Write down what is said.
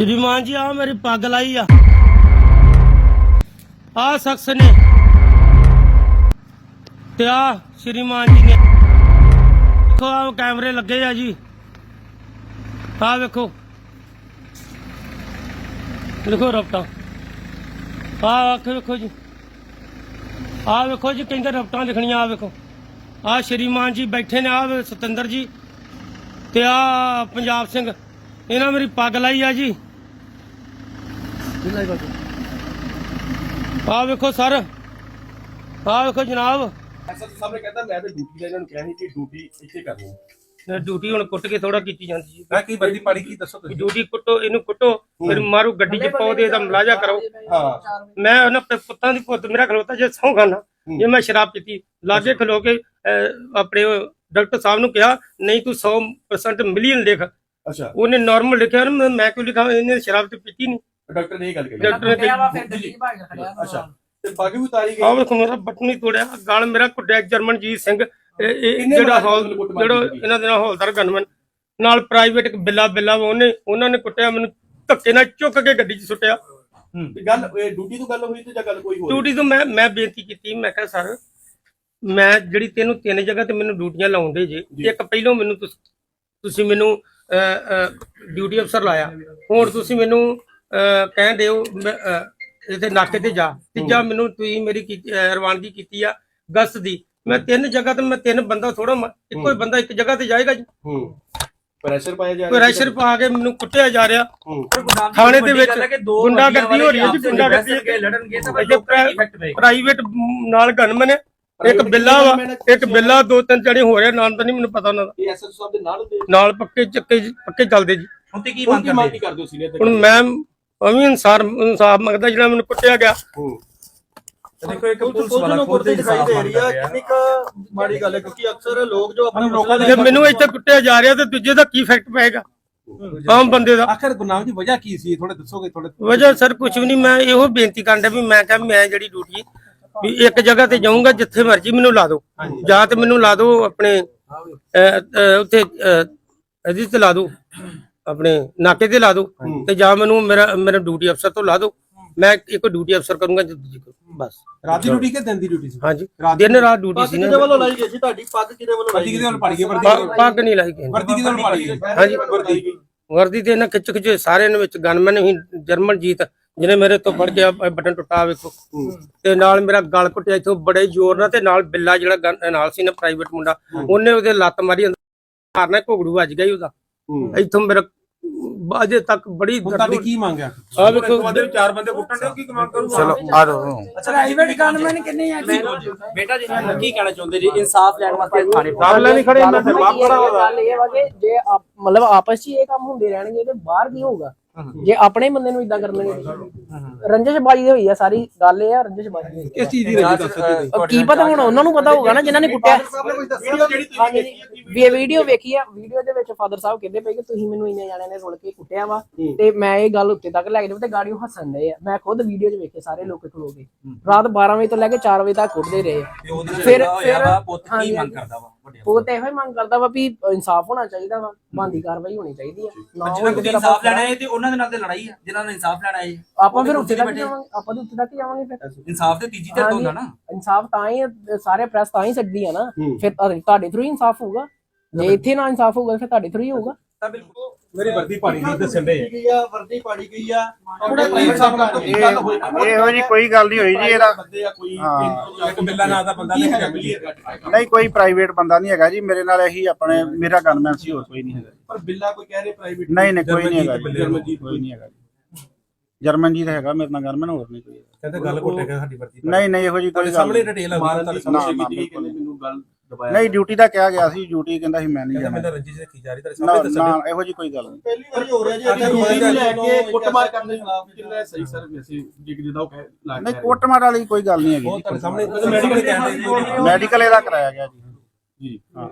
ਸ਼੍ਰੀਮਾਨ ਜੀ ਆ ਮੇਰੀ ਪੱਗ ਲਾਈ ਆ। ਆ ਸ਼ਖਸ ਨੇ ਤੇ ਆ ਸ਼੍ਰੀਮਾਨ ਜੀ ਨੇ। ਦੇਖੋ ਆ ਕੈਮਰੇ ਲੱਗੇ ਆ ਜੀ। ਆ ਵੇਖੋ। ਦੇਖੋ ਰਫਟਾਂ। ਆ ਅੱਖ ਵੇਖੋ ਜੀ। ਆ ਵੇਖੋ ਜੀ ਕਹਿੰਦੇ ਰਫਟਾਂ ਲਿਖਣੀਆਂ ਆ ਵੇਖੋ। ਆ ਸ਼੍ਰੀਮਾਨ ਜੀ ਬੈਠੇ ਨੇ ਆ ਸਤਿੰਦਰ ਜੀ ਤੇ ਆ ਪੰਜਾਬ ਸਿੰਘ। ਇਹਨਾਂ ਮੇਰੀ ਪੱਗ ਲਾਈ ਆ ਜੀ। ਆ ਵੇਖੋ ਸਰ। ਆ ਵੇਖੋ ਜਨਾਬ। ਐਸਾ ਸਾਹਿਬ ਨੇ ਕਹਿੰਦਾ ਮੈਂ ਤੇ ਡਿਊਟੀ ਦਾ ਇਹਨਾਂ ਨੂੰ ਕਿਹਾ ਸੀ ਕਿ ਡਿਊਟੀ ਇੱਥੇ ਕਰਨੀ ਹੈ। ਡਿਊਟੀ ਹੁਣ ਕੁੱਟ ਕੇ ਥੋੜਾ ਕੀਤੀ ਜਾਂਦੀ ਜੀ ਮੈਂ ਕੀ ਵਰਦੀ ਪਾੜੀ ਕੀ ਦੱਸੋ ਤੁਸੀਂ? ਡਿਊਟੀ ਕੁੱਟੋ ਇਹਨੂੰ ਕੁੱਟੋ ਫਿਰ ਮਾਰੂ ਗੱਡੀ 'ਚ ਪਾਓ ਤੇ ਇਹਦਾ ਮਲਾਜਾ ਕਰੋ। ਹਾਂ। ਮੈਂ ਉਹਨਾਂ ਪੁੱਤਾਂ ਦੀ ਪੁੱਤ ਮੇਰਾ ਖਲੋਤਾ ਜੇ ਸੌਂ ਖਾਨਾ ਜੇ ਮੈਂ ਸ਼ਰਾਬ ਪੀਤੀ ਲਾਗੇ ਖਲੋ ਕੇ ਅਹ, ਆਪਣੇ ਉਹ ਡਾਕਟਰ ਸਾਹਿਬ ਨੂੰ ਕਿਹਾ ਨਹੀਂ ਤੂੰ 100% ਮਿਲੀਅਨ ਲਿਖ। ਅੱਛਾ। ਉਹਨੇ ਨਾਰਮਲ ਲਿਖਿਆ ਨਾ ਮੈਂ- ਮੈਂ ਕਿਉਂ ਲਿਖਾਂ? ਇਹਨੇ ਸ਼ਰਾਬ ਤੇ ਪੀਤੀ ਨਹੀਂ ਡਾਕਟਰ ਨੇ ਇਹ ਗੱਲ ਕਹੀ। ਡਾਕਟਰ ਨੇ ਕਿਹਾ ਅੱਛਾ ਤੇ ਬਾਕੀ ਵੀ ਉਤਾਰੀ ਆਹ ਗਈ ਵੇਖੋ ਮੇਰਾ ਬਟਨ ਹੀ ਤੋੜਿਆ ਗਲ ਮੇਰਾ ਕੁੱਟਿਆ ਜਰਮਨਜੀਤ ਸਿੰਘ। ਇਹ- ਜਿਹੜਾ ਹੌਲ ਕੁੱਟਮਾਰ ਜਿਹੜਾ ਕੀਤੀ? ਇਹਨਾਂ ਦੇ ਨਾਲ ਹੌਲਦਾਰ ਗਨਮਨ ਨਾਲ ਪ੍ਰਾਈਵੇਟ ਇੱਕ ਬਿੱਲਾ ਬਿੱਲਾ ਵਾ ਉਹਨੇ ਉਹਨਾਂ ਨੇ ਕੁੱਟਿਆ ਮੈਨੂੰ ਧੱਕੇ ਨਾਲ ਚੁੱਕ ਕੇ ਗੱਡੀ 'ਚ ਸੁੱਟਿਆ। ਤੇ ਗੱਲ ਇਹ ਡਿਊਟੀ ਤੋਂ ਗੱਲ ਹੋਈ ਤੇ ਜਾਂ ਗੱਲ ਕੋਈ ਹੋਰ? ਡਿਊਟੀ ਤੋਂ ਮੈਂ ਮੈਂ ਬੇਨਤੀ ਕੀਤੀ ਮੈਂ ਕਿਹਾ ਸਰ ਮੈਂ ਜਿਹੜੀ ਤੈਨੂੰ ਤਿੰਨ ਜਗ੍ਹਾ ਤੇ ਮੈਨੂੰ ਡਿਊਟੀਆਂ ਲਾਉਂਦੇ ਜੇ ਜੀ। ਇੱਕ ਪਹਿਲੋਂ ਮੈਨੂੰ ਤੁਸ- ਤੁਸੀਂ ਮੈਨੂੰ ਡਿਊਟੀ ਅਫਸਰ ਲਾਇਆ ਹੁਣ ਤੁਸੀਂ ਮੈਨੂੰ ਮੈਂ, ਅਹ, ਇੱਥੇ ਨਾਕੇ ਤੇ ਜਾ। ਤੀਜਾ ਮੈਨੂੰ ਤੁਸੀਂ ਮੇਰੀ ਰਵਾਨਗੀ ਕੀਤੀ ਆ ਗਸਤ ਦੀ। ਮੈਂ ਤਿੰਨ ਜਗ੍ਹਾ ਤੇ ਮੈਂ ਤਿੰਨ ਬੰਦਾ ਥੋੜਾ ਇੱਕੋ ਹੀ ਬੰਦਾ ਇੱਕ ਜਗ੍ਹਾ ਤੇ ਜਾਏਗਾ ਜੀ। ਹੂੰ। ਪ੍ਰੈਸ਼ਰ ਪਾਇਆ ਜਾ ਕੋਈ ਰੈਸ਼ਰ ਪਾ ਕੇ ਮੈਨੂੰ ਕੁੱਟਿਆ ਜਾ ਰਿਹਾ। ਹੂੰ। ਥਾਣੇ ਦੇ ਵਿੱਚ ਗੁੰਡਾਗਰਦੀ ਹੋ ਰਹੀ ਹੈ ਜੀ ਗੁੰਡਾਗਰਦੀ ਲੜਨਗੇ ਤਾਂ ਪ੍ਰਾਈਵੇਟ ਨਾਲ ਗਨਮਨ ਹੈ। ਇੱਕ ਬਿੱਲਾ ਵਾ ਇੱਕ ਬਿੱਲਾ ਦੋ ਤਿੰਨ ਜਣੇ ਹੋ ਰਿਹਾ ਨਾਮ ਤਾਂ ਨਹੀਂ ਮੈਨੂੰ ਪਤਾ ਉਹਨਾਂ ਦਾ। ਐਸਐਸ ਸਾਹਿਬ ਦੇ ਨਾਲ ਨਾਲ ਪੱਕੇ ਚੱਕੇ ਪੱਕੇ ਚੱਲਦੇ ਜੀ। ਹੁਣ ਤੇ ਕੀ ਮੰਗ ਕਰਦੇ? ਹੋ ਸੀਨੀਅਰ ਹੁਣ ਮੈਂ ਅਮੀ ਇਨਸਾਰ ਇਨਸਾਫ ਮੰਗਦਾ ਜਿਹੜਾ ਮੈਨੂੰ ਕੁੱਟਿਆ ਗਿਆ। ਹੂੰ। ਦੇਖੋ ਇੱਕ ਪੁਲਿਸ ਵਾਲਾ ਖੁਦ ਕੁੱਟਦੀ ਦਿਖਾਈ ਦੇ ਰਹੀ ਆ ਆ ਕਿੰਨੀ ਕੁ ਮਾੜੀ ਗੱਲ ਹੈ ਕਿਉਂਕਿ ਅਕਸਰ ਲੋਕ ਜੋ ਆਪਣੇ ਲੋਕਾਂ ਜੇ ਮੈਨੂੰ ਇੱਥੇ ਕੁੱਟਿਆ ਜਾ ਰਿਹਾ ਤੇ ਦੂਜੇ ਦਾ ਕੀ ਇਫੈਕਟ ਪਏਗਾ? ਆਮ ਬੰਦੇ ਦਾ। ਆਖਰ ਗੁਰਨਾਮ ਦੀ ਵਜ੍ਹਾ ਕੀ ਸੀ? ਥੋੜੇ ਦੱਸੋਗੇ ਥੋੜੇ ਵਜ੍ਹਾ ਸਰ ਕੁਝ ਵੀ ਨਹੀਂ ਮੈਂ ਇਹੋ ਬੇਨਤੀ ਕਰਦਾ ਵੀ ਮੈਂ ਕਿਹਾ ਮੈਂ ਜਿਹੜੀ ਡਿਊਟੀ ਵੀ ਇੱਕ ਜਗ੍ਹਾ ਤੇ ਜਾਊਂਗਾ ਜਿੱਥੇ ਮਰਜ਼ੀ ਮੈਨੂੰ ਲਾ ਦਿਓ। ਜਾਂ ਤੇ ਮੈਨੂੰ ਲਾ ਦਿਓ ਆਪਣੇ ਉੱਥੇ ਇਹਦੇ ਤੇ ਲਾ ਦਿਓ। ਆਪਣੇ ਨਾਕੇ ਤੇ ਲਾ ਦਿਓ ਤੇ ਜਾਂ ਮੈਨੂੰ ਮੇਰਾ ਮੇਰਾ ਡਿਊਟੀ ਅਫਸਰ ਤੋਂ ਲਾ ਦਿਓ ਮੈਂ ਇੱਕ ਡਿਊਟੀ ਅਫਸਰ ਕਰੂੰਗਾ ਜਿ- ਜਿ- ਬਸ। ਰਾਤ ਦੀ ਡਿਊਟੀ ਕਿ ਦਿਨ ਦੀ ਡਿਊਟੀ ਸੀ? ਹਾਂਜੀ। ਦਿਨ ਰਾਤ ਡਿਊਟੀ ਸੀ ਕਿਹਦੇ ਨਾ ਵੱਲੋਂ ਲਾਈ ਗਈ ਸੀ ਤੁਹਾਡੀ? ਪੱਗ ਕਿਹਦੇ ਵੱਲੋਂ ਲਾਈ ਗਈ ਕਿਹਦੇ ਵੱਲ ਪੜ ਗਈ? ਵਰਦੀ ਪੱਗ- ਨਹੀਂ ਲਾਈ ਨੇ। ਵਰਦੀ ਕਿਹਦੇ ਵੱਲ ਪੜ ਗਈ? ਹਾਂਜੀ। ਵਰਦੀ। ਵਰਦੀ ਤੇ ਇਹਨਾਂ ਖਿੱਚ ਖਿੱਚ ਸਾਰਿਆਂ ਨੇ ਵਿੱਚ ਗਨਮੈਨ ਹੀ ਜਰਮਨ ਜੀਤ ਜਿਹਨੇ ਮੇਰੇ ਤੋਂ ਫੜ ਕੇ ਆਹ ਬਟਨ ਟੁੱਟਾ ਵੇਖੋ। ਤੇ ਨਾਲ ਮੇਰਾ ਗਲ ਕੁੱਟਿਆ ਇਥੋਂ ਬੜੇ ਜ਼ੋਰ ਨਾਲ ਤੇ ਨਾਲ ਬਿੱਲਾ ਜਿਹੜਾ ਨਾਲ ਸੀ ਨਾ ਪ੍ਰਾਈਵੇਟ ਮੁੰਡਾ ਉਹਨੇ ਉਹਦੇ ਲੱਤ ਮਾਰੀ ਅੰਦਰ ਮਾਰਨਾ ਘੁਗੜੂ ਵੱਜ ਗਿਆ ਹੀ ਉਹਦਾ। ਇਥੋਂ ਮੇਰਾ ਅਜੇ ਤੱਕ ਬੜੀ ਹੁਣ ਤੁਹਾਡੀ ਕੀ ਮੰਗ ਆ? ਆ ਵੇਖੋ। ਚਾਰ ਬੰਦੇ ਕੁੱਟਣ ਦੇ ਕੀ ਮੰਗ ਕਰੂ ਚਲੋ ਆ ਜਾਓ। ਪ੍ਰਾਈਵੇਟ ਗਨਮੈਨ ਕਿੰਨੇ ਆ ਬੇਟਾ ਜੀ ਕੀ ਕਹਿਣਾ ਚਾਹੁੰਦੇ ਜੀ? ਇਨਸਾਫ ਲੈਣ ਵਾਸਤੇ ਥਾਣੇ ਸਾਹਮਣੇ ਨਹੀਂ ਖੜੇ ਮੈਂ ਤੇ ਬਾਪ ਖੜਾ ਹੋਦਾ ਗੱਲ ਇਹ ਵਾ ਕਿ ਜੇ ਮਤਲਬ ਆਪਸ 'ਚ ਹੀ ਇਹ ਕੰਮ ਹੁੰਦੇ ਰਹਿਣਗੇ ਤੇ ਬਾਹਰ ਕੀ ਹੋਊਗਾ? ਜੇ ਆਪਣੇ ਬੰਦੇ ਨੂੰ ਇਦਾਂ ਕਰਨਗੇ ਰੰਜਸ਼ਬਾਜੀ ਹੋਈ ਆ ਸਾਰੀ ਗੱਲ ਇਹ ਆ ਰੰਜਸ਼ਬਾਜੀ ਹੋਈ ਕਿਸ ਚੀਜ਼ ਦੀ ਰੰਜੀ ਦੱਸ ਸਕਦੇ। ਕੀ ਪਤਾ ਹੁਣ ਉਹਨਾਂ ਨੂੰ ਪਤਾ ਹੋਊਗਾ ਨਾ ਜਿਨ੍ਹਾਂ ਨੇ ਕੁੱਟਿਆ। ਵੀ ਇਹ ਵੀਡੀਓ ਵੇਖੀ ਆ ਵੀਡੀਓ ਦੇ ਵਿੱਚ ਫਾਦਰ ਸਾਹਿਬ ਕਹਿੰਦੇ ਪਏ ਕਿ ਤੁਸੀਂ ਮੈਨੂੰ ਇੰਨੇ ਜਾਣਿਆਂ ਨੇ ਰੁਲ ਕੇ ਕੁੱਟਿਆ ਵਾ। ਤੇ ਮੈਂ ਇਹ ਗੱਲ ਉੱਤੇ ਤੱਕ ਲੈ ਕੇ ਜਾਵਾਂ ਤੇ ਗਾੜੀਓ ਹੱਸਣ ਡਏ ਆ। ਮੈਂ ਖੁਦ ਵੀਡੀਓ 'ਚ ਵੇਖੇ ਸਾਰੇ ਲੋਕ ਖਲੋ ਕੇ। ਰਾਤ 12 ਵਜੇ ਤੋਂ ਲੈ ਕੇ 4 ਵਜੇ ਤੱਕ ਕੁੱਟਦੇ ਰਹੇ। ਫਿਰ ਫਿਰ ਪੁੱਤ ਕੀ ਮੰਗ ਕਰਦਾ ਵਾ? ਉਹ ਤੇ ਇਹੋ ਹੀ ਮੰਗ ਕਰਦਾ ਵਾ ਵੀ ਇਨਸਾਫ ਹੋਣਾ ਚਾਹੀਦਾ ਵਾ ਬੰਦੀ ਕਾਰਵਾਈ ਹੋਣੀ ਚਾਹੀਦੀ ਆ। ਨਾ ਜਿਹਨਾਂ ਫਿਰ ਇਨਸਾਫ ਲੈਣਾ ਹੈ ਤੇ ਉਹਨਾਂ ਦੇ ਨਾਲ ਤੇ ਲੜਾਈ ਹੈ ਜਿਨ੍ਹਾਂ ਨੇ ਇਨਸਾਫ ਲੈਣਾ ਹੈ ਆਪਾਂ ਫਿਰ ਉੱਤੇ ਤੱਕ ਬੈਠੇ। ਜਾਵਾਂਗੇ ਆਪਾਂ ਤਾਂ ਉੱਤੇ ਤੱਕ ਹੀ ਜਾਵਾਂਗੇ ਫਿਰ। ਇਨਸਾਫ ਤੇ ਤੀਜੀ ਧਿਰ ਹੁੰਦਾ ਨਾ। ਇਨਸਾਫ ਤਾਂ ਹੀ ਸਾਰੇ ਪ੍ਰੈਸ ਤਾਂ ਹੀ ਸਕਦੀ ਆ ਨਾ। ਫਿਰ ਤੁਹਾਡੇ- ਤੁਹਾਡੇ ਥਰੂ ਹੀ ਇਨਸਾਫ ਹੋਊਗਾ। ਜੇ ਇੱਥੇ ਨਾ ਇਨਸਾਫ ਹੋਊਗਾ ਫਿਰ ਤੁਹਾਡੇ ਥਰੂ ਹੀ ਹੋਊਗਾ। ਤਾਂ ਬਿਲਕੁਲ ਮੇਰੀ ਵਰਦੀ ਪਾੜੀ ਦੀ ਦੱਸਣ ਦੇ ਗਈ ਆ। ਵਰਦੀ ਪਾੜੀ ਗਈ ਆ। ਥੋੜੇ ਪ੍ਰਾਈਵੇਟ ਸਾਹਿਬ ਨਾਲ ਤੋਂ ਕੀ ਗੱਲ ਹੋਈ। ਇਹੋ ਜੀ ਕੋਈ ਗੱਲ ਨਹੀਂ ਹੋਈ ਜੀ ਇਹਦਾ। ਬੰਦੇ ਆ ਕੋਈ। ਇੱਕ ਬਿੱਲਾ ਨਾਂ ਦਾ ਬੰਦਾ ਨਹੀਂ ਨਹੀਂ ਕੋਈ ਪ੍ਰਾਈਵੇਟ ਬੰਦਾ ਨਹੀਂ ਹੈਗਾ ਜੀ। ਮੇਰੇ ਨਾਲ ਇਹੀ ਆਪਣੇ ਮੇਰਾ ਗਨਮੈਨ ਸੀ ਹੋਰ ਕੋਈ ਨਹੀਂ ਹੈਗਾ। ਪਰ ਬਿੱਲਾ ਕੋਈ ਕਹਿ ਰਹੇ ਪ੍ਰਾਈਵੇਟ ਨਹੀਂ ਨਹੀਂ ਕੋਈ ਨਹੀਂ ਹੈਗਾ ਜੀ। ਜਰਮਨਜੀਤ ਕੋਈ ਨਹੀਂ ਹੈਗਾ ਜੀ। ਜਰਮਨ ਜੀ ਦਾ ਹੈਗਾ ਮੇਰੇ ਨਾਲ ਗਨਮੈਨ ਹੋਰ ਨਹੀਂ ਕੋਈ। ਕਹਿੰਦੇ ਗੱਲ ਘੁੱਟੇਗਾ ਸਾਡੀ ਵਰਦੀ ਨਹੀਂ ਨਹੀਂ ਇਹੋ ਜੀ ਕੋਈ ਤੁਹਾਡੇ ਗੱਲ ਸਾਹਮਣੇ ਨਹੀਂ। ਡਿਟੇਲ ਆ ਤੁਹਾਡੇ ਸਾਹਮਣੇ। ਗਈ ਕਹਿੰਦੇ ਬਿਲਕੁਲ ਮੈਨੂੰ ਗੱਲ ਦਬਾਇਆ ਨਹੀਂ ਡਿਊਟੀ ਦਾ ਕਿਹਾ ਗਿਆ ਸੀ ਡਿਊਟੀ ਕਹਿੰਦਾ ਸੀ ਮੈਂ ਨਹੀਂ ਕਹਿੰਦਾ ਜਾਣਾ। ਰੱਖੀ ਜਾ ਰਹੀ ਤੁਹਾਡੇ ਨਾ ਸਾਹਮਣੇ ਦੱਸਣ ਨਾ ਇਹੋ ਜੀ ਕੋਈ ਗੱਲ ਨਹੀਂ। ਪਹਿਲੀ ਵਾਰੀ ਹੋ ਰਿਹਾ ਜੀ ਅੱਗੇ ਨੂੰ ਲੈ ਕੇ ਕੁੱਟਮਾਰ ਕਰਨ ਦੇ ਖਿਲਾਫ ਕਿੰਨਾ ਸਹੀ ਸਰ ਵੈਸੇ ਜਿਗ ਜਿਹਦਾ ਉਹ ਕਹਿ ਲੱਗ ਨਹੀਂ ਕੋਟਮਾਰ ਵਾਲੀ ਕੋਈ ਗੱਲ ਨਹੀਂ ਉਹ ਹੈਗੀ ਤੁਹਾਡੇ ਸਾਹਮਣੇ ਮੈਡੀਕਲ ਕਹਿੰਦੇ ਮੈਡੀਕਲ ਇਹਦਾ ਕਰਾਇਆ ਗਿਆ ਜੀ। ਜੀ। ਹਾਂ।